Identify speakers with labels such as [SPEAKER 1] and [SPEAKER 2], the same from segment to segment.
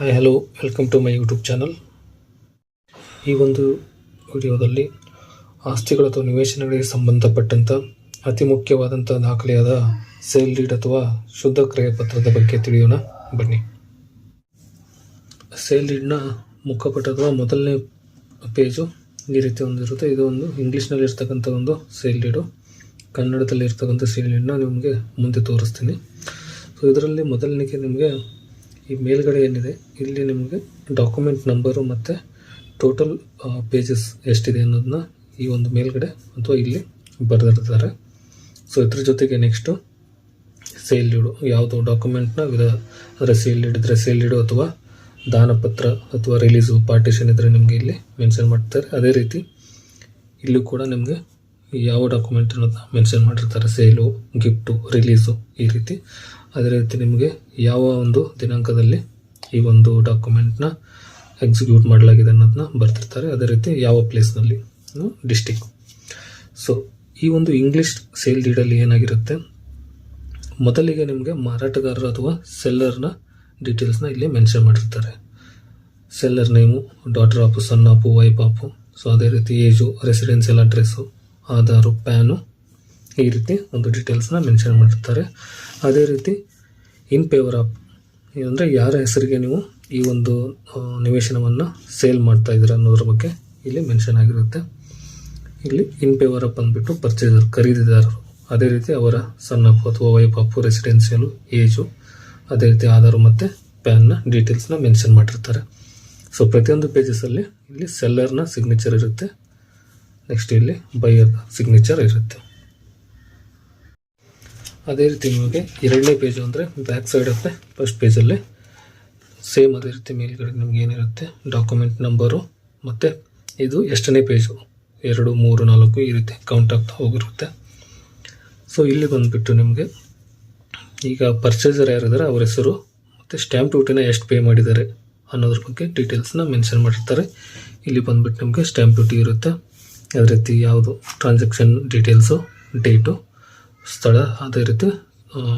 [SPEAKER 1] Hi hello welcome to my YouTube channel ಈ ಒಂದು ವಿಡಿಯೋದಲ್ಲಿ ಆಸ್ತಿಗಳ ಅಥವಾ ನಿವೇಶನಗಳಿಗೆ ಸಂಬಂಧಪಟ್ಟಂಥ ಅತಿ ಮುಖ್ಯವಾದಂಥ ದಾಖಲೆಯಾದ ಸೇಲ್ ಡೀಡ್ ಅಥವಾ ಶುದ್ಧ ಕ್ರಯ ಬಗ್ಗೆ ತಿಳಿಯೋಣ. ಬನ್ನಿ. ಸೇಲ್ ಡೀಡ್ನ ಮುಖಪಟ ಅಥವಾ ಮೊದಲನೇ ಪೇಜು ಈ ರೀತಿ ಒಂದಿರುತ್ತೆ. ಇದು ಒಂದು ಇಂಗ್ಲೀಷ್ನಲ್ಲಿ ಇರ್ತಕ್ಕಂಥ ಒಂದು ಸೇಲ್ ಡೀಡು ಕನ್ನಡದಲ್ಲಿ ಇರ್ತಕ್ಕಂಥ ಸೇಲ್ ಡೀಡ್ನ ನಿಮಗೆ ಮುಂದೆ ತೋರಿಸ್ತೀನಿ. ಸೊ ಇದರಲ್ಲಿ ಮೊದಲನೇಗೆ ನಿಮಗೆ ಈ ಮೇಲ್ಗಡೆ ಏನಿದೆ, ಇಲ್ಲಿ ನಿಮಗೆ ಡಾಕ್ಯುಮೆಂಟ್ ನಂಬರು ಮತ್ತು ಟೋಟಲ್ ಪೇಜಸ್ ಎಷ್ಟಿದೆ ಅನ್ನೋದನ್ನ ಈ ಒಂದು ಮೇಲ್ಗಡೆ ಅಥವಾ ಇಲ್ಲಿ ಬರೆದಿರ್ತಾರೆ. ಸೊ ಇದ್ರ ಜೊತೆಗೆ ನೆಕ್ಸ್ಟು ಸೇಲ್ ಇಡು, ಯಾವುದು ಡಾಕ್ಯುಮೆಂಟ್ನ ವಿಧ ಅಂದರೆ ಸೇಲ್ ಇಡಿದ್ರೆ ಸೇಲ್ ಇಡು ಅಥವಾ ದಾನಪತ್ರ ಅಥವಾ ರಿಲೀಸು ಪಾರ್ಟಿಷನ್ ಇದ್ದರೆ ನಿಮಗೆ ಇಲ್ಲಿ ಮೆನ್ಷನ್ ಮಾಡ್ತಾರೆ. ಅದೇ ರೀತಿ ಇಲ್ಲೂ ಕೂಡ ನಿಮಗೆ ಯಾವ ಡಾಕ್ಯುಮೆಂಟ್ ಅನ್ನೋದನ್ನ ಮೆನ್ಷನ್ ಮಾಡಿರ್ತಾರೆ ಸೇಲು ಗಿಫ್ಟು ರಿಲೀಸು ಈ ರೀತಿ. ಅದೇ ರೀತಿ ನಿಮಗೆ ಯಾವ ಒಂದು ದಿನಾಂಕದಲ್ಲಿ ಈ ಒಂದು ಡಾಕ್ಯುಮೆಂಟ್ನ ಎಕ್ಸಿಕ್ಯೂಟ್ ಮಾಡಲಾಗಿದೆ ಅನ್ನೋದನ್ನ ಬರ್ತಿರ್ತಾರೆ. ಅದೇ ರೀತಿ ಯಾವ ಪ್ಲೇಸ್ನಲ್ಲಿ ಡಿಸ್ಟಿಕ್ ಸೊ ಈ ಒಂದು ಇಂಗ್ಲೀಷ್ ಸೇಲ್ ಡೀಡಲ್ಲಿ ಏನಾಗಿರುತ್ತೆ? ಮೊದಲಿಗೆ ನಿಮಗೆ ಮಾರಾಟಗಾರರು ಅಥವಾ ಸೆಲ್ಲರ್ನ ಡೀಟೇಲ್ಸ್ನ ಇಲ್ಲಿ ಮೆನ್ಷನ್ ಮಾಡಿರ್ತಾರೆ. Seller name daughter of son of wife of so ಅದೇ ರೀತಿ age residential address Aadhaar PAN ಈ ರೀತಿ ಒಂದು ಡೀಟೇಲ್ಸ್ನ ಮೆನ್ಷನ್ ಮಾಡಿರ್ತಾರೆ. ಅದೇ ರೀತಿ ಇನ್ ಪೇವರ್ ಆಫ್ ಅಂದರೆ ಯಾರ ಹೆಸರಿಗೆ ನೀವು ಈ ಒಂದು ನಿವೇಶನವನ್ನು ಸೇಲ್ ಮಾಡ್ತಾ ಇದ್ದೀರ ಅನ್ನೋದ್ರ ಬಗ್ಗೆ ಇಲ್ಲಿ ಮೆನ್ಷನ್ ಆಗಿರುತ್ತೆ. ಇಲ್ಲಿ ಇನ್ ಪೇವರ್ ಅಪ್ ಅಂದ್ಬಿಟ್ಟು ಪರ್ಚೇಸರ್ ಖರೀದಿದಾರರು. ಅದೇ ರೀತಿ ಅವರ ಸಣ್ಣ ಅಪ್ಪು ಅಥವಾ ವೈಫ್ ಅಪ್ಪು ರೆಸಿಡೆನ್ಷಿಯಲು ಏಜು ಅದೇ ರೀತಿ ಆಧಾರು ಮತ್ತು ಪ್ಯಾನ್ನ ಡೀಟೇಲ್ಸ್ನ ಮೆನ್ಷನ್ ಮಾಡಿರ್ತಾರೆ. ಸೊ ಪ್ರತಿಯೊಂದು ಪೇಜಸಲ್ಲಿ ಇಲ್ಲಿ ಸೆಲ್ಲರ್ನ ಸಿಗ್ನೇಚರ್ ಇರುತ್ತೆ. ನೆಕ್ಸ್ಟ್ ಇಲ್ಲಿ ಬೈಯರ್ ಸಿಗ್ನೇಚರ್ ಇರುತ್ತೆ. ಅದೇ ರೀತಿ ನಿಮಗೆ ಎರಡನೇ ಪೇಜು ಅಂದರೆ ಬ್ಯಾಕ್ ಸೈಡ್ ಅಂದರೆ ಫಸ್ಟ್ ಪೇಜಲ್ಲಿ ಸೇಮ್ ಅದೇ ರೀತಿ ಮೇಲ್ಗಡೆ ನಿಮ್ಗೆ ಏನಿರುತ್ತೆ? ಡಾಕ್ಯುಮೆಂಟ್ ನಂಬರು ಮತ್ತು ಇದು ಎಷ್ಟನೇ ಪೇಜು ಎರಡು, ಮೂರು, ನಾಲ್ಕು ಈ ರೀತಿ ಕೌಂಟ್ ಆಗ್ತಾ ಹೋಗಿರುತ್ತೆ. ಸೊ ಇಲ್ಲಿ ಬಂದುಬಿಟ್ಟು ನಿಮಗೆ ಈಗ ಪರ್ಚೇಸರ್ ಯಾರಿದ್ದಾರೆ ಅವ್ರ ಹೆಸರು, ಮತ್ತು ಸ್ಟ್ಯಾಂಪ್ ಡ್ಯೂಟಿನ ಎಷ್ಟು ಪೇ ಮಾಡಿದ್ದಾರೆ ಅನ್ನೋದ್ರ ಬಗ್ಗೆ ಡೀಟೇಲ್ಸ್ನ ಮೆನ್ಷನ್ ಮಾಡಿರ್ತಾರೆ. ಇಲ್ಲಿ ಬಂದುಬಿಟ್ಟು ನಿಮಗೆ ಸ್ಟ್ಯಾಂಪ್ ಡ್ಯೂಟಿ ಇರುತ್ತೆ. ಅದೇ ರೀತಿ ಯಾವುದು ಟ್ರಾನ್ಸಾಕ್ಷನ್ ಡೀಟೇಲ್ಸು ಡೇಟು ಸ್ಥಳ ಅದೇ ರೀತಿ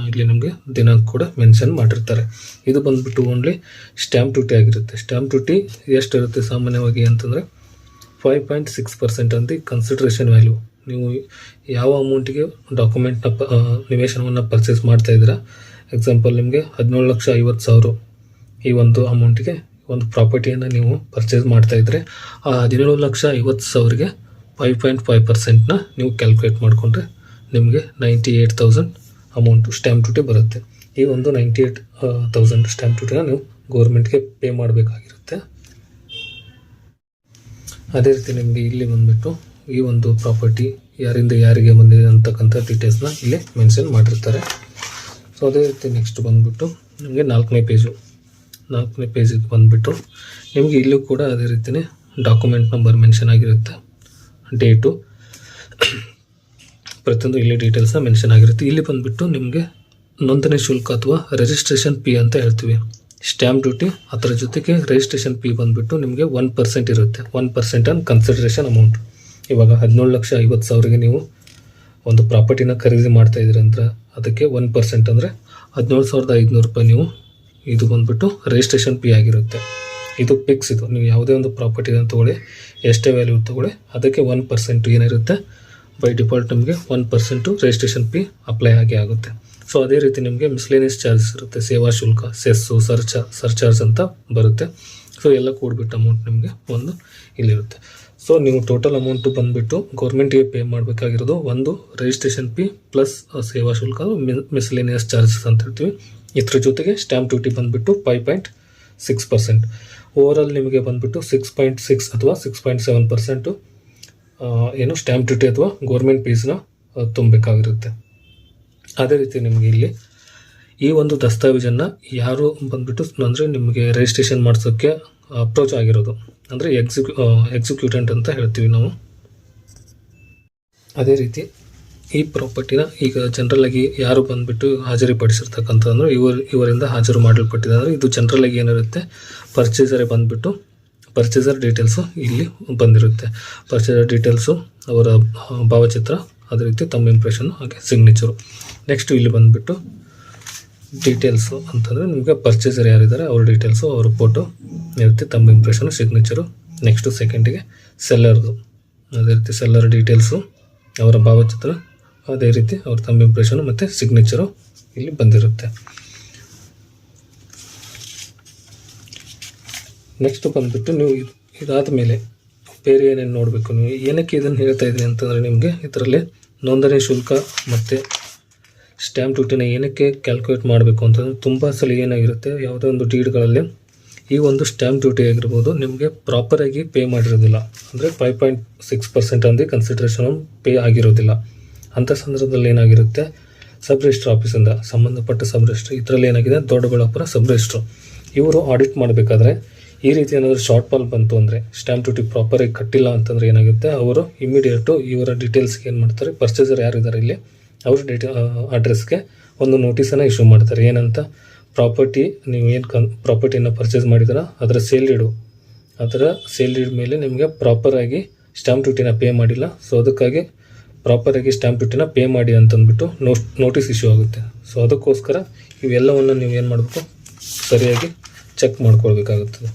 [SPEAKER 1] ಇಲ್ಲಿ ನಮಗೆ ದಿನಾಂಕ ಕೂಡ ಮೆನ್ಷನ್ ಮಾಡಿರ್ತಾರೆ. ಇದು ಬಂದುಬಿಟ್ಟು ಓನ್ಲಿ ಸ್ಟ್ಯಾಂಪ್ ಡ್ಯೂಟಿ ಆಗಿರುತ್ತೆ. ಸ್ಟ್ಯಾಂಪ್ ಡ್ಯೂಟಿ ಎಷ್ಟಿರುತ್ತೆ ಸಾಮಾನ್ಯವಾಗಿ ಅಂತಂದರೆ ಫೈವ್ ಪಾಯಿಂಟ್ ಸಿಕ್ಸ್ ಪರ್ಸೆಂಟ್ ಅಂತ ಕನ್ಸಿಡ್ರೇಷನ್ ವ್ಯಾಲ್ಯೂ ನೀವು ಯಾವ ಅಮೌಂಟಿಗೆ ಡಾಕ್ಯುಮೆಂಟ್ನ ಪ ನಿವೇಶನವನ್ನು ಪರ್ಚೇಸ್ ಮಾಡ್ತಾ ಇದ್ದೀರಾ? ಎಕ್ಸಾಂಪಲ್ ನಿಮಗೆ ಹದಿನೇಳು ಲಕ್ಷ ಐವತ್ತು ಸಾವಿರ ಈ ಒಂದು ಅಮೌಂಟಿಗೆ ಒಂದು ಪ್ರಾಪರ್ಟಿಯನ್ನು ನೀವು ಪರ್ಚೇಸ್ ಮಾಡ್ತಾ ಇದ್ದರೆ ಆ ಹದಿನೇಳು ಲಕ್ಷ ಐವತ್ತು ಸಾವಿರಗೆ ಫೈವ್ ಪಾಯಿಂಟ್ ಫೈವ್ ಪರ್ಸೆಂಟ್ನ ನೀವು ಕ್ಯಾಲ್ಕುಲೇಟ್ ಮಾಡಿಕೊಂಡ್ರೆ ನಿಮಗೆ ninety eight thousand amount stamp duty ಬರುತ್ತೆ. ಈ ಒಂದು ನೈಂಟಿ ಏಯ್ಟ್ ತೌಸಂಡ್ ಸ್ಟ್ಯಾಂಪ್ ಡ್ಯೂಟಿನ ನೀವು ಗೌರ್ಮೆಂಟ್ಗೆ ಪೇ ಮಾಡಬೇಕಾಗಿರುತ್ತೆ. ಅದೇ ರೀತಿ ನಿಮಗೆ ಇಲ್ಲಿ ಬಂದುಬಿಟ್ಟು ಈ ಒಂದು ಪ್ರಾಪರ್ಟಿ ಯಾರಿಂದ ಯಾರಿಗೆ ಬಂದಿದೆ ಅಂತಕ್ಕಂಥ ಡೀಟೇಲ್ಸ್ನ ಇಲ್ಲಿ ಮೆನ್ಷನ್ ಮಾಡಿರ್ತಾರೆ. ಸೊ ಅದೇ ರೀತಿ ನೆಕ್ಸ್ಟ್ ಬಂದುಬಿಟ್ಟು ನಿಮಗೆ ನಾಲ್ಕನೇ ಪೇಜು ನಾಲ್ಕನೇ ಪೇಜಿಗೆ ಬಂದುಬಿಟ್ಟು ನಿಮಗೆ ಇಲ್ಲೂ ಕೂಡ ಅದೇ ರೀತಿಯೇ ಡಾಕ್ಯುಮೆಂಟ್ ನಂಬರ್ ಮೆನ್ಷನ್ ಆಗಿರುತ್ತೆ. ಡೇಟು ಪ್ರತಿಯೊಂದು ಇಲ್ಲಿ ಡೀಟೇಲ್ಸ್ನ ಮೆನ್ಷನ್ ಆಗಿರುತ್ತೆ. ಇಲ್ಲಿ ಬಂದುಬಿಟ್ಟು ನಿಮಗೆ ನೋಂದಣಿ ಶುಲ್ಕ ಅಥವಾ ರಿಜಿಸ್ಟ್ರೇಷನ್ ಪಿ ಅಂತ ಹೇಳ್ತೀವಿ. ಸ್ಟ್ಯಾಂಪ್ ಡ್ಯೂಟಿ ಅದರ ಜೊತೆಗೆ ರಿಜಿಸ್ಟ್ರೇಷನ್ ಪಿ ಬಂದುಬಿಟ್ಟು ನಿಮಗೆ ಒನ್ ಪರ್ಸೆಂಟ್ ಇರುತ್ತೆ. One percent on consideration amount ಇವಾಗ ಹದಿನೇಳು ಲಕ್ಷ ಐವತ್ತು ಸಾವಿರಗೆ ನೀವು ಒಂದು ಪ್ರಾಪರ್ಟಿನ ಖರೀದಿ ಮಾಡ್ತಾ ಇದ್ದೀರಿ ಅಂದ್ರೆ ಅದಕ್ಕೆ ಒನ್ ಪರ್ಸೆಂಟ್ ಅಂದರೆ ಹದಿನೇಳು ಸಾವಿರದ ಐದುನೂರು ರೂಪಾಯಿ ನೀವು ಇದು ಬಂದುಬಿಟ್ಟು ರಿಜಿಸ್ಟ್ರೇಷನ್ ಪಿ ಆಗಿರುತ್ತೆ. ಇದು ಫಿಕ್ಸ್ ಇದು. ನೀವು ಯಾವುದೇ ಒಂದು ಪ್ರಾಪರ್ಟಿನ ತೊಗೊಳ್ಳಿ, ಎಷ್ಟೇ ವ್ಯಾಲ್ಯೂ ತೊಗೊಳ್ಳಿ, ಅದಕ್ಕೆ ಒನ್ ಪರ್ಸೆಂಟ್ ಏನಿರುತ್ತೆ? ಬೈ ಡಿಫಾಲ್ಟ್ ನಿಮಗೆ one percent registration fee apply ಆಗಿ ಆಗುತ್ತೆ. ಸೊ ಅದೇ ರೀತಿ ನಿಮಗೆ ಮಿಸ್ಲೇನಿಯಸ್ ಚಾರ್ಜಸ್ ಇರುತ್ತೆ. ಸೇವಾ ಶುಲ್ಕ, ಸೆಸ್ಸು, ಸರ್ಚ ಸರ್ಚಾರ್ಜ್ ಅಂತ ಬರುತ್ತೆ. ಸೊ ಎಲ್ಲ ಕೂಡಿಬಿಟ್ಟು ಅಮೌಂಟ್ ನಿಮಗೆ ಒಂದು ಇಲ್ಲಿರುತ್ತೆ. ಸೊ ನೀವು ಟೋಟಲ್ ಅಮೌಂಟು ಬಂದುಬಿಟ್ಟು ಗೌರ್ಮೆಂಟಿಗೆ ಪೇ ಮಾಡಬೇಕಾಗಿರೋದು ಒಂದು ರಿಜಿಸ್ಟ್ರೇಷನ್ ಫೀ ಪ್ಲಸ್ ಸೇವಾ ಶುಲ್ಕ ಮಿಸ್ಲೇನಿಯಸ್ ಚಾರ್ಜಸ್ ಅಂತ ಹೇಳ್ತೀವಿ. ಇದ್ರ ಜೊತೆಗೆ ಸ್ಟ್ಯಾಂಪ್ ಡ್ಯೂಟಿ ಬಂದುಬಿಟ್ಟು five point six percent overall ನಿಮಗೆ ಬಂದುಬಿಟ್ಟು ಸಿಕ್ಸ್ ಪಾಯಿಂಟ್ ಸಿಕ್ಸ್ ಅಥವಾ ಸಿಕ್ಸ್ ಪಾಯಿಂಟ್ ಸೆವೆನ್ ಪರ್ಸೆಂಟು ಏನು ಸ್ಟ್ಯಾಂಪ್ ಡ್ಯೂಟಿ ಅಥವಾ ಗೌರ್ಮೆಂಟ್ ಫೀಸ್ನ ತುಂಬಬೇಕಾಗಿರುತ್ತೆ. ಅದೇ ರೀತಿ ನಿಮಗೆ ಇಲ್ಲಿ ಈ ಒಂದು ದಸ್ತಾವೇಜನ್ನು ಯಾರು ಬಂದುಬಿಟ್ಟು ಅಂದರೆ ನಿಮಗೆ ರಿಜಿಸ್ಟ್ರೇಷನ್ ಮಾಡಿಸೋಕ್ಕೆ ಅಪ್ರೋಚ್ ಆಗಿರೋದು. ಅಂದರೆ ಎಕ್ಸಿಕ್ಯೂ ಎಕ್ಸಿಕ್ಯೂಟೆಂಟ್ ಅಂತ ಹೇಳ್ತೀವಿ ನಾವು. ಅದೇ ರೀತಿ ಈ ಪ್ರಾಪರ್ಟಿನ ಈಗ ಜನರಲ್ ಆಗಿ ಯಾರು ಬಂದುಬಿಟ್ಟು ಹಾಜರಿಪಡಿಸಿರ್ತಕ್ಕಂಥದ್ದು ಇವರು, ಇವರಿಂದ ಹಾಜರು ಮಾಡಲ್ಪಟ್ಟಿದೆ. ಅಂದರೆ ಇದು ಜನರಲ್ ಆಗಿ ಏನಿರುತ್ತೆ ಪರ್ಚೇಸರೇ ಬಂದುಬಿಟ್ಟು ಪರ್ಚೇಸರ್ ಡೀಟೇಲ್ಸು ಇಲ್ಲಿ ಬಂದಿರುತ್ತೆ. ಪರ್ಚೇಸರ್ ಡೀಟೇಲ್ಸು ಅವರ ಭಾವಚಿತ್ರ, ಅದೇ ರೀತಿ ತಮ್ಮ ಇಂಪ್ರೆಷನ್ನು ಹಾಗೆ ಸಿಗ್ನೇಚರು ನೆಕ್ಸ್ಟು ಇಲ್ಲಿ ಬಂದುಬಿಟ್ಟು ಡೀಟೇಲ್ಸು ಅಂತಂದರೆ ನಿಮಗೆ ಪರ್ಚೇಸರ್ ಯಾರಿದ್ದಾರೆ ಅವ್ರ ಡೀಟೇಲ್ಸು ಅವ್ರ ಫೋಟೋ ಇರುತ್ತೆ ತಮ್ಮ ಇಂಪ್ರೆಷನು ಸಿಗ್ನೇಚರು ನೆಕ್ಸ್ಟು ಸೆಕೆಂಡಿಗೆ ಸೆಲ್ಲರ್ದು ಅದೇ ರೀತಿ ಸೆಲ್ಲರ್ ಡೀಟೇಲ್ಸು ಅವರ ಭಾವಚಿತ್ರ, ಅದೇ ರೀತಿ ಅವ್ರ ತಮ್ಮ ಇಂಪ್ರೆಷನು ಮತ್ತು ಸಿಗ್ನೇಚರು ಇಲ್ಲಿ ಬಂದಿರುತ್ತೆ. ನೆಕ್ಸ್ಟ್ ಬಂದುಬಿಟ್ಟು ನೀವು ಇದು ಇದಾದ ಮೇಲೆ ಬೇರೆ ಏನೇನು ನೋಡಬೇಕು ನೀವು? ಏನಕ್ಕೆ ಇದನ್ನು ಹೇಳ್ತಾ ಇದ್ದೀನಿ ಅಂತಂದರೆ ನಿಮಗೆ ಇದರಲ್ಲಿ ನೋಂದಣಿ ಶುಲ್ಕ ಮತ್ತು ಸ್ಟ್ಯಾಂಪ್ ಡ್ಯೂಟಿನ ಏನಕ್ಕೆ ಕ್ಯಾಲ್ಕುಲೇಟ್ ಮಾಡಬೇಕು ಅಂತಂದರೆ ತುಂಬ ಸಲ ಏನಾಗಿರುತ್ತೆ? ಯಾವುದೇ ಒಂದು ಡೀಡ್ಗಳಲ್ಲಿ ಈ ಒಂದು ಸ್ಟ್ಯಾಂಪ್ ಡ್ಯೂಟಿ ಆಗಿರ್ಬೋದು ನಿಮಗೆ ಪ್ರಾಪರಾಗಿ ಪೇ ಮಾಡಿರೋದಿಲ್ಲ. ಅಂದರೆ ಫೈವ್ ಪಾಯಿಂಟ್ ಸಿಕ್ಸ್ ಪರ್ಸೆಂಟ್ ಅಂದರೆ ಕನ್ಸಿಡ್ರೇಷನ್ ಪೇ ಆಗಿರೋದಿಲ್ಲ. ಅಂಥ ಸಂದರ್ಭದಲ್ಲಿ ಏನಾಗಿರುತ್ತೆ? ಸಬ್ ರಿಜಿಸ್ಟ್ರ್ ಆಫೀಸಿಂದ ಸಂಬಂಧಪಟ್ಟ ಸಬ್ ರಿಜಿಸ್ಟ್ರ್ ಇದರಲ್ಲಿ ಏನಾಗಿದೆ? ದೊಡ್ಡಬಳ್ಳಾಪುರ ಸಬ್ ರಿಜಿಸ್ಟ್ರು ಇವರು ಆಡಿಟ್ ಮಾಡಬೇಕಾದ್ರೆ ಈ ರೀತಿ ಏನಾದರೂ ಶಾರ್ಟ್ ಫಾಲ್ ಬಂತು ಅಂದರೆ ಸ್ಟ್ಯಾಂಪ್ ಡ್ಯೂಟಿ ಪ್ರಾಪರಾಗಿ ಕಟ್ಟಿಲ್ಲ ಅಂತಂದರೆ ಏನಾಗುತ್ತೆ? ಅವರು ಇಮಿಡಿಯೇಟು ಇವರ ಡೀಟೇಲ್ಸ್ಗೆ ಏನು ಮಾಡ್ತಾರೆ? ಪರ್ಚೇಸರ್ ಯಾರಿದ್ದಾರೆ ಇಲ್ಲಿ? ಅವ್ರ ಡೀಟೇ ಅಡ್ರೆಸ್ಗೆ ಒಂದು ನೋಟಿಸನ್ನು ಇಶ್ಯೂ ಮಾಡ್ತಾರೆ. ಏನಂತ? ಪ್ರಾಪರ್ಟಿ ನೀವು ಏನು ಕನ್ ಪ್ರಾಪರ್ಟಿನ ಪರ್ಚೇಸ್ ಮಾಡಿದ್ರ? ಅದರ ಸೇಲ್ ಇಡು. ಅದರ ಸೇಲ್ ಇಡ್ ಮೇಲೆ ನಿಮಗೆ ಪ್ರಾಪರಾಗಿ ಸ್ಟ್ಯಾಂಪ್ ಡ್ಯೂಟಿನ ಪೇ ಮಾಡಿಲ್ಲ. ಸೊ ಅದಕ್ಕಾಗಿ ಪ್ರಾಪರಾಗಿ ಸ್ಟ್ಯಾಂಪ್ ಡ್ಯೂಟಿನ ಪೇ ಮಾಡಿ ಅಂತಂದ್ಬಿಟ್ಟು ನೋ ನೋಟಿಸ್ ಇಶ್ಯೂ ಆಗುತ್ತೆ. ಸೊ ಅದಕ್ಕೋಸ್ಕರ ಇವೆಲ್ಲವನ್ನು ನೀವು ಏನು ಮಾಡಬೇಕು? ಸರಿಯಾಗಿ ಚೆಕ್ ಮಾಡ್ಕೊಳ್ಬೇಕಾಗುತ್ತದೆ.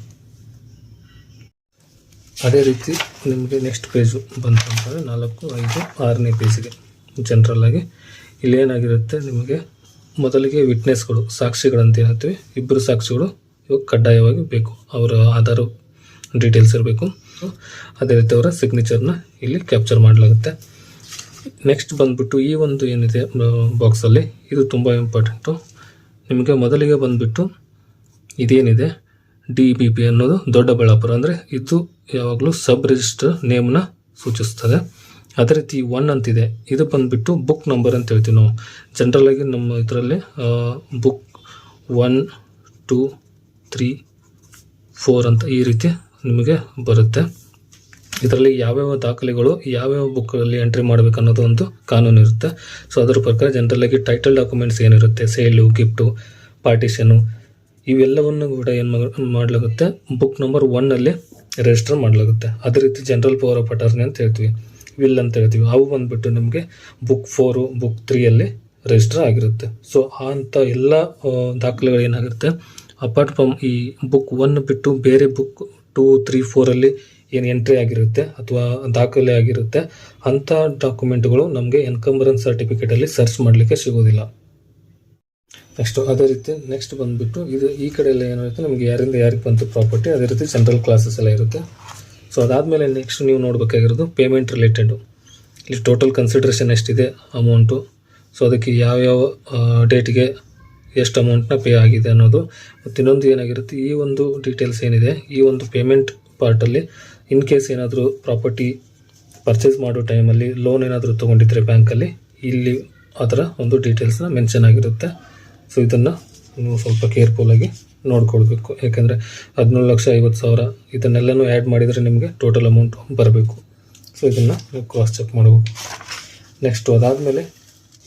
[SPEAKER 1] ಅದೇ ರೀತಿ ನಿಮಗೆ ನೆಕ್ಸ್ಟ್ ಪೇಜು ಬಂತು ಅಂತಂದರೆ ನಾಲ್ಕು, ಐದು, ಆರನೇ ಪೇಜಿಗೆ ಜನರಲ್ಲಾಗಿ ಇಲ್ಲಿ ಏನಾಗಿರುತ್ತೆ ನಿಮಗೆ ಮೊದಲಿಗೆ ವಿಟ್ನೆಸ್ಗಳು ಸಾಕ್ಷಿಗಳಂತ ಏನಂತೀವಿ ಇಬ್ಬರು ಸಾಕ್ಷಿಗಳು ಇವಾಗ ಕಡ್ಡಾಯವಾಗಿ ಬೇಕು. ಅವರ ಆಧಾರ ಡೀಟೇಲ್ಸ್ ಇರಬೇಕು. ಅದೇ ರೀತಿ ಅವರ ಸಿಗ್ನೇಚರ್ನ ಇಲ್ಲಿ ಕ್ಯಾಪ್ಚರ್ ಮಾಡಲಾಗುತ್ತೆ. ನೆಕ್ಸ್ಟ್ ಬಂದುಬಿಟ್ಟು ಈ ಒಂದು ಏನಿದೆ ಬಾಕ್ಸಲ್ಲಿ ಇದು ತುಂಬ ಇಂಪಾರ್ಟೆಂಟು ನಿಮಗೆ ಮೊದಲಿಗೆ ಬಂದುಬಿಟ್ಟು ಇದೇನಿದೆ? ಡಿ ಬಿ ಪಿ ಅನ್ನೋದು ದೊಡ್ಡಬಳ್ಳಾಪುರ ಅಂದರೆ ಇದು ಯಾವಾಗಲೂ ಸಬ್ ರಿಜಿಸ್ಟರ್ ನೇಮ್ನ ಸೂಚಿಸ್ತದೆ. ಅದೇ ರೀತಿ ಒನ್ ಅಂತಿದೆ. ಇದು ಬಂದುಬಿಟ್ಟು ಬುಕ್ ನಂಬರ್ ಅಂತ ಹೇಳ್ತೀವಿ ನಾವು. ಜನರಲಾಗಿ ನಮ್ಮ ಇದರಲ್ಲಿ book one two three four ಅಂತ ಈ ರೀತಿ ನಿಮಗೆ ಬರುತ್ತೆ. ಇದರಲ್ಲಿ ಯಾವ್ಯಾವ ದಾಖಲೆಗಳು, ಯಾವ್ಯಾವ ಬುಕ್ಗಳಲ್ಲಿ ಎಂಟ್ರಿ ಮಾಡಬೇಕು ಅನ್ನೋದು ಒಂದು ಕಾನೂನು ಇರುತ್ತೆ. ಸೊ ಅದರ ಪ್ರಕಾರ ಜನರಲಾಗಿ ಟೈಟಲ್ ಡಾಕ್ಯುಮೆಂಟ್ಸ್ ಏನಿರುತ್ತೆ? ಸೇಲು ಗಿಫ್ಟು ಪಾರ್ಟಿಷನು ಇವೆಲ್ಲವನ್ನು ಕೂಡ ಏನು ಮಾಡಲಾಗುತ್ತೆ? ಬುಕ್ ನಂಬರ್ ಒನ್ನಲ್ಲಿ ರಿಜಿಸ್ಟರ್ ಮಾಡಲಾಗುತ್ತೆ. ಅದೇ ರೀತಿ ಜನರಲ್ ಪವರ್ ಆಫ್ ಅಟಾರ್ನಿ ಅಂತ ಹೇಳ್ತೀವಿ. ವಿಲ್ ಅಂತ ಹೇಳ್ತೀವಿ. ಅವು ಬಂದುಬಿಟ್ಟು ನಿಮಗೆ ಬುಕ್ ಫೋರು ಬುಕ್ ತ್ರೀಯಲ್ಲಿ ರಿಜಿಸ್ಟರ್ ಆಗಿರುತ್ತೆ. ಸೊ ಅಂಥ ಎಲ್ಲ ದಾಖಲೆಗಳು ಏನಾಗಿರುತ್ತೆ ಅಪಾರ್ಟ್ ಫ್ರಮ್ ಈ ಬುಕ್ ಒನ್ ಬಿಟ್ಟು ಬೇರೆ ಬುಕ್ ಟೂ ತ್ರೀ ಫೋರಲ್ಲಿ ಏನು ಎಂಟ್ರಿ ಆಗಿರುತ್ತೆ ಅಥವಾ ದಾಖಲೆ ಆಗಿರುತ್ತೆ ಅಂಥ ಡಾಕ್ಯುಮೆಂಟ್ಗಳು ನಮಗೆ ಎನ್ಕಂಬರೆನ್ಸ್ ಸರ್ಟಿಫಿಕೇಟಲ್ಲಿ ಸರ್ಚ್ ಮಾಡಲಿಕ್ಕೆ ಸಿಗೋದಿಲ್ಲ. ನೆಕ್ಸ್ಟ್ ಅದೇ ರೀತಿ ನೆಕ್ಸ್ಟ್ ಬಂದುಬಿಟ್ಟು ಇದು ಈ ಕಡೆ ಎಲ್ಲ ಏನಿರುತ್ತೆ ನಮಗೆ ಯಾರಿಂದ ಯಾರಿಗೆ ಬಂತು ಪ್ರಾಪರ್ಟಿ ಅದೇ ರೀತಿ ಜನರಲ್ ಕ್ಲಾಸಸ್ ಎಲ್ಲ ಇರುತ್ತೆ. ಸೊ ಅದಾದಮೇಲೆ ನೆಕ್ಸ್ಟ್ ನೀವು ನೋಡಬೇಕಾಗಿರೋದು ಪೇಮೆಂಟ್ ರಿಲೇಟೆಡು ಇಲ್ಲಿ ಟೋಟಲ್ ಕನ್ಸಿಡ್ರೇಷನ್ ಎಷ್ಟಿದೆ? ಅಮೌಂಟು ಸೊ ಅದಕ್ಕೆ ಯಾವ್ಯಾವ ಡೇಟ್ಗೆ ಎಷ್ಟು ಅಮೌಂಟ್ನ ಪೇ ಆಗಿದೆ ಅನ್ನೋದು. ಮತ್ತು ಇನ್ನೊಂದು ಏನಾಗಿರುತ್ತೆ? ಈ ಒಂದು ಡೀಟೇಲ್ಸ್ ಏನಿದೆ? ಈ ಒಂದು ಪೇಮೆಂಟ್ ಪಾರ್ಟಲ್ಲಿ ಇನ್ ಕೇಸ್ ಏನಾದರೂ ಪ್ರಾಪರ್ಟಿ ಪರ್ಚೇಸ್ ಮಾಡೋ ಟೈಮಲ್ಲಿ ಲೋನ್ ಏನಾದರೂ ತೊಗೊಂಡಿದ್ರೆ ಬ್ಯಾಂಕಲ್ಲಿ ಇಲ್ಲಿ ಅದರ ಒಂದು ಡೀಟೇಲ್ಸ್ನ ಮೆನ್ಷನ್ ಆಗಿರುತ್ತೆ. ಸೊ ಇದನ್ನು ನೀವು ಸ್ವಲ್ಪ ಕೇರ್ಫುಲ್ಲಾಗಿ ನೋಡ್ಕೊಳ್ಬೇಕು. ಯಾಕೆಂದರೆ ಹದಿನೇಳು ಲಕ್ಷ ಐವತ್ತು ಸಾವಿರ ಇದನ್ನೆಲ್ಲನೂ ಆ್ಯಡ್ ಮಾಡಿದರೆ ನಿಮಗೆ ಟೋಟಲ್ ಅಮೌಂಟ್ ಬರಬೇಕು. ಸೊ ಇದನ್ನು ನೀವು ಕ್ರಾಸ್ ಚೆಕ್ ಮಾಡಬೇಕು. ನೆಕ್ಸ್ಟು ಅದಾದಮೇಲೆ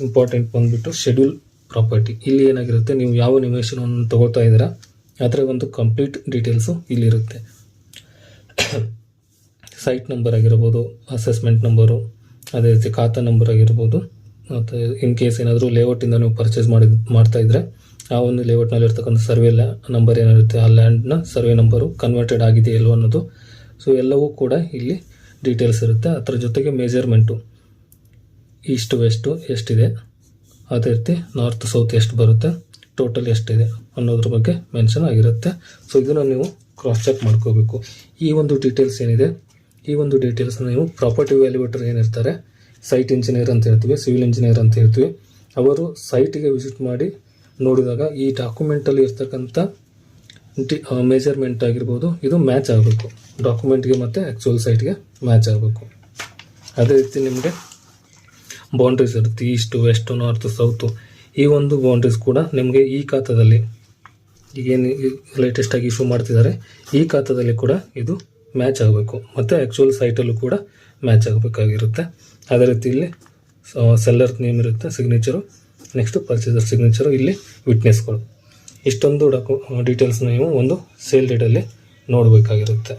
[SPEAKER 1] ಇಂಪಾರ್ಟೆಂಟ್ ಬಂದುಬಿಟ್ಟು ಶೆಡ್ಯೂಲ್ ಪ್ರಾಪರ್ಟಿ ಇಲ್ಲಿ ಏನಾಗಿರುತ್ತೆ, ನೀವು ಯಾವ ನಿವೇಶನವನ್ನು ತೊಗೊಳ್ತಾ ಇದ್ದೀರಾ, ಅದರ ಒಂದು ಕಂಪ್ಲೀಟ್ ಡೀಟೇಲ್ಸು ಇಲ್ಲಿರುತ್ತೆ. ಸೈಟ್ ನಂಬರ್ ಆಗಿರ್ಬೋದು ಅಸೆಸ್ಮೆಂಟ್ ನಂಬರು ಅದೇ ರೀತಿ ಖಾತಾ ನಂಬರ್ ಆಗಿರ್ಬೋದು ಮತ್ತು ಇನ್ ಕೇಸ್ ಏನಾದರೂ ಲೇಔಟಿಂದ ನೀವು ಪರ್ಚೇಸ್ ಮಾಡಿ, ಮಾಡ್ತಾ ಇದ್ದರೆ ಆ ಒಂದು ಲೇಔಟ್ನಲ್ಲಿ ಇರ್ತಕ್ಕಂಥ ಸರ್ವೆ ನಂಬರ್ ಏನಿರುತ್ತೆ ಆ ಲ್ಯಾಂಡ್ನ ಸರ್ವೆ ನಂಬರು ಕನ್ವರ್ಟೆಡ್ ಆಗಿದೆ ಇಲ್ವೋ ಅನ್ನೋದು. ಸೊ ಎಲ್ಲವೂ ಕೂಡ ಇಲ್ಲಿ ಡೀಟೇಲ್ಸ್ ಇರುತ್ತೆ. ಅದರ ಜೊತೆಗೆ ಮೆಜರ್ಮೆಂಟು ಈಸ್ಟ್ ವೆಸ್ಟು ಎಷ್ಟಿದೆ? ಅದೇ ರೀತಿ ನಾರ್ತ್ ಸೌತ್ ಎಷ್ಟು ಬರುತ್ತೆ? ಟೋಟಲ್ ಎಷ್ಟಿದೆ? ಅನ್ನೋದ್ರ ಬಗ್ಗೆ ಮೆನ್ಷನ್ ಆಗಿರುತ್ತೆ. ಸೊ ಇದನ್ನು ನೀವು ಕ್ರಾಸ್ ಚೆಕ್ ಮಾಡ್ಕೋಬೇಕು. ಈ ಒಂದು ಡೀಟೇಲ್ಸ್ ಏನಿದೆ? ಈ ಒಂದು ಡೀಟೇಲ್ಸ್ನ ನೀವು ಪ್ರಾಪರ್ಟಿ ವ್ಯಾಲ್ಯೂಟರ್ ಏನಿರ್ತಾರೆ ಸೈಟ್ ಇಂಜಿನಿಯರ್ ಅಂತ ಹೇಳ್ತೀವಿ ಸಿವಿಲ್ ಇಂಜಿನಿಯರ್ ಅಂತ ಹೇಳ್ತೀವಿ. ಅವರು ಸೈಟಿಗೆ ವಿಸಿಟ್ ಮಾಡಿ ನೋಡಿದಾಗ ಈ ಡಾಕ್ಯುಮೆಂಟಲ್ಲಿ ಇರ್ತಕ್ಕಂಥ ಡಿ ಮೆಜರ್ಮೆಂಟ್ ಆಗಿರ್ಬೋದು, ಇದು ಮ್ಯಾಚ್ ಆಗಬೇಕು. ಡಾಕ್ಯುಮೆಂಟ್ಗೆ ಮತ್ತು ಆ್ಯಕ್ಚುಯಲ್ ಸೈಟ್ಗೆ ಮ್ಯಾಚ್ ಆಗಬೇಕು. ಅದೇ ರೀತಿ ನಿಮಗೆ ಬೌಂಡ್ರೀಸ್ ಇರುತ್ತೆ ಈಸ್ಟು ವೆಸ್ಟು ನಾರ್ತು ಸೌತು ಈ ಒಂದು ಬೌಂಡ್ರೀಸ್ ಕೂಡ ನಿಮಗೆ ಈ ಖಾತಾದಲ್ಲಿ ಈಗೇನು ಲೇಟೆಸ್ಟಾಗಿ ಇಶ್ಯೂ ಮಾಡ್ತಿದ್ದಾರೆ, ಈ ಖಾತದಲ್ಲಿ ಕೂಡ ಇದು ಮ್ಯಾಚ್ ಆಗಬೇಕು. ಮತ್ತು ಆ್ಯಕ್ಚುಯಲ್ ಸೈಟಲ್ಲೂ ಕೂಡ ಮ್ಯಾಚ್ ಆಗಬೇಕಾಗಿರುತ್ತೆ. ಅದೇ ರೀತಿ ಇಲ್ಲಿ ಸೆಲ್ಲರ್ ನೇಮ್ ಇರುತ್ತೆ ಸಿಗ್ನೇಚರು ನೆಕ್ಸ್ಟು ಪರ್ಚೇಸರ್ ಸಿಗ್ನೇಚರು ಇಲ್ಲಿ ವಿಟ್ನೆಸ್ಗಳು ಇಷ್ಟೊಂದು ಡಾಕು ಡೀಟೇಲ್ಸ್ನ ನೀವು ಒಂದು ಸೇಲ್ ಡೇಟಲ್ಲಿ ನೋಡಬೇಕಾಗಿರುತ್ತೆ.